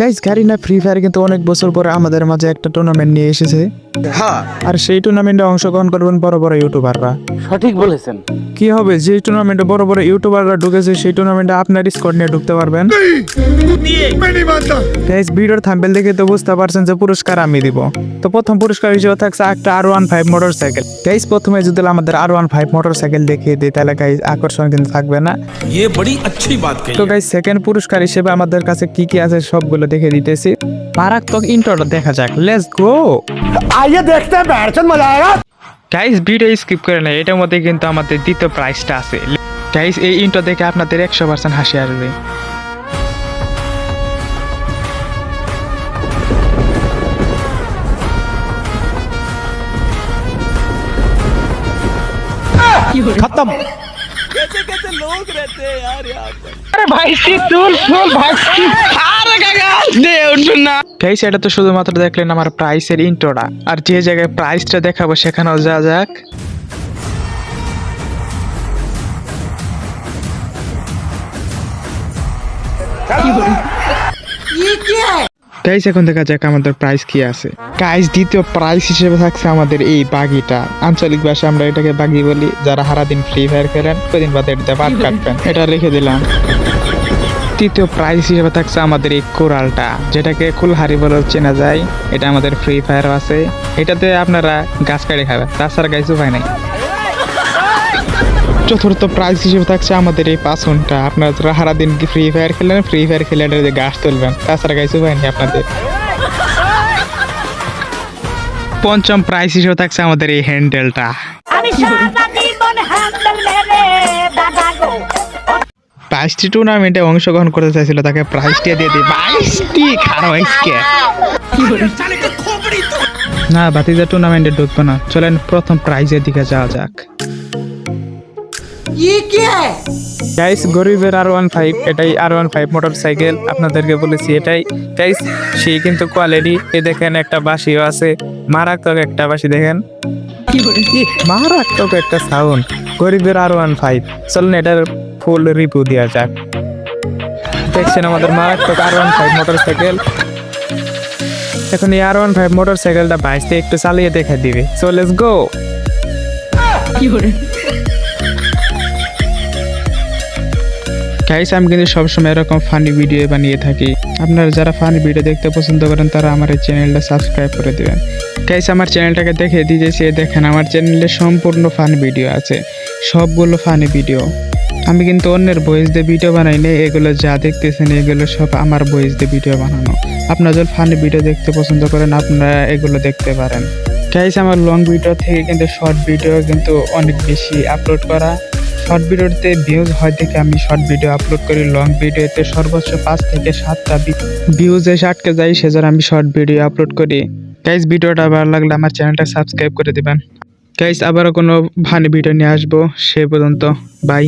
Guys Kareena free fire কিন্তু অনেক বছর পরে আমাদের মাঝে একটা টুর্নামেন্ট নিয়ে এসেছে। হ্যাঁ। আর সেই টুর্নামেন্টে অংশগ্রহণ করবেন বড় বড় ইউটিউবাররা সঠিক বলেছেন। কি হবে? যে টুর্নামেন্টে বড় বড় ইউটিউবাররা ঢুকেছে সেই টুর্নামেন্টে আপনার নিয়ে ঢুকতে পারবেন। গাইজ ভিডিওর থাম্বেল দেখে তো বুঝতে পারছেন যে পুরস্কার আমি দিব। তো প্রথম পুরস্কার হিসেবে থাকছে একটা R one five motorcycle guys প্রথমে যদি আমাদের R one five motorcycle দেখিয়ে দিই তাহলে গাইজ আকর্ষণ কিন্তু থাকবে না। তো গাইজ সেকেন্ড পুরস্কার হিসেবে আমাদের কাছে কি কি আছে সবগুলো দেখে দিতেছি। পারাক তো ইন্ট্রোটা দেখা যাক। লেস গো আইয়া দেখতে বেরছেন মজা আয়েগা গাইস ভিডিও স্কিপ করে না এটার মধ্যে কিন্তু আমাদের দ্বিতীয় প্রাইসটা আছে। গাইস এই ইন্ট্রো দেখে আপনাদের একশো পার্সেন্ট হাসি আসবে। খতম! खत्म গাইস এটা তো শুধুমাত্র দেখলেন আমার প্রাইসের ইন্ট্রোটা আর যে জায়গায় প্রাইসটা দেখাবো সেখানেও যা যাক গাইস এখন দেখা যাক আমাদের প্রাইস কি আছে। গাইস দ্বিতীয় প্রাইস হিসেবে থাকছে আমাদের এই বাগিটা আঞ্চলিক ভাষায় আমরা এটাকে বাগি বলি যারা সারাদিন ফ্রি ফায়ার খেলেন কদিন বাদে এটাতে পাট কাটবেন। এটা রেখে দিলাম। তৃতীয় প্রাইস হিসেবে থাকছে আমাদের এই কোরালটা যেটাকে কুলহারি বলে চেনা যায়। এটা আমাদের ফ্রি ফায়ার আছে। এটাতে আপনারা গাছ কাটে খাবেন। তাছাড়া গাছ উপায় নাই। চতুর্থ প্রাইজ হিসেবে থাকছে আমাদের এই পাসনটা আপনারা যারা সারাদিন ফ্রি ফায়ার খেলেন ফ্রি ফায়ার খেলে যে গাছ তুলবেন। তাছাড়া গাছ নেই আপনাদের। পঞ্চম প্রাইজ হিসেবে থাকছে আমাদের এই হ্যান্ডেলটা বাইশটি টুর্নামেন্টে অংশগ্রহণ করতে চাইছিল তাকে প্রাইজটি দিয়ে দিই। বাইশটি খারাপ না বাতিজা টুর্নামেন্টে ঢুকবো না। চলেন প্রথম প্রাইজের দিকে যাওয়া যাক। গাইস গরিবের আর ওয়ান ফাইভ এটাই R one five motorcycle আপনাদেরকে বলেছি এটাই। গাইস সেই কিন্তু কোয়ালিটি এ দেখেন একটা বাঁশিও আছে মারাত্মক একটা বাঁশি দেখেন। মারাত্মক একটা সাউন্ড গরিবের আর ওয়ান ফাইভ চলুন এটার ফুল রিভিউ দেওয়া যাক। দেখছেন আমাদের মারাত্মক R one five motorcycle এখন এই আর ওয়ান ফাইভ মোটর সাইকেলটা বাইশতে একটু চালিয়ে দেখা দিবে। সো লেটস গো গাইস আমি কিন্তু সবসময় এরকম ফানি ভিডিও বানিয়ে থাকি। আপনারা যারা ফানি ভিডিও দেখতে পছন্দ করেন, তারা আমার এই চ্যানেলটা সাবস্ক্রাইব করে দেবেন। গাইস আমার চ্যানেলটাকে দেখে দিয়েছি দেখেন, আমার চ্যানেলে সম্পূর্ণ ফানি ভিডিও আছে। সবগুলো ফানি ভিডিও আমি কিন্তু অন্যের ভয়েস দিয়ে ভিডিও বানাই না এগুলো যা দেখতেছেন, এগুলো সব আমার ভয়েস দিয়ে ভিডিও বানানো। আপনারা যদি ফানি ভিডিও দেখতে পছন্দ করেন, আপনারা এগুলো দেখতে পারেন। গাইস আমার লং ভিডিও থেকে কিন্তু শর্ট ভিডিও কিন্তু অনেক বেশি আপলোড করা। শর্ট ভিডিওতে ভিউজ হয় থেকে আমি শর্ট ভিডিও আপলোড করি লং ভিডিওতে সর্বোচ্চ পাঁচ থেকে সাতটা ভিউজ আটকে যায়, সেজন্য আমি শর্ট ভিডিও আপলোড করি। গাইজ ভিডিওটা ভালো লাগলে আমার চ্যানেলটা সাবস্ক্রাইব করে দেবেন। গাইজ আবারও কোনো ভালো ভিডিও নিয়ে আসব, সে পর্যন্ত বাই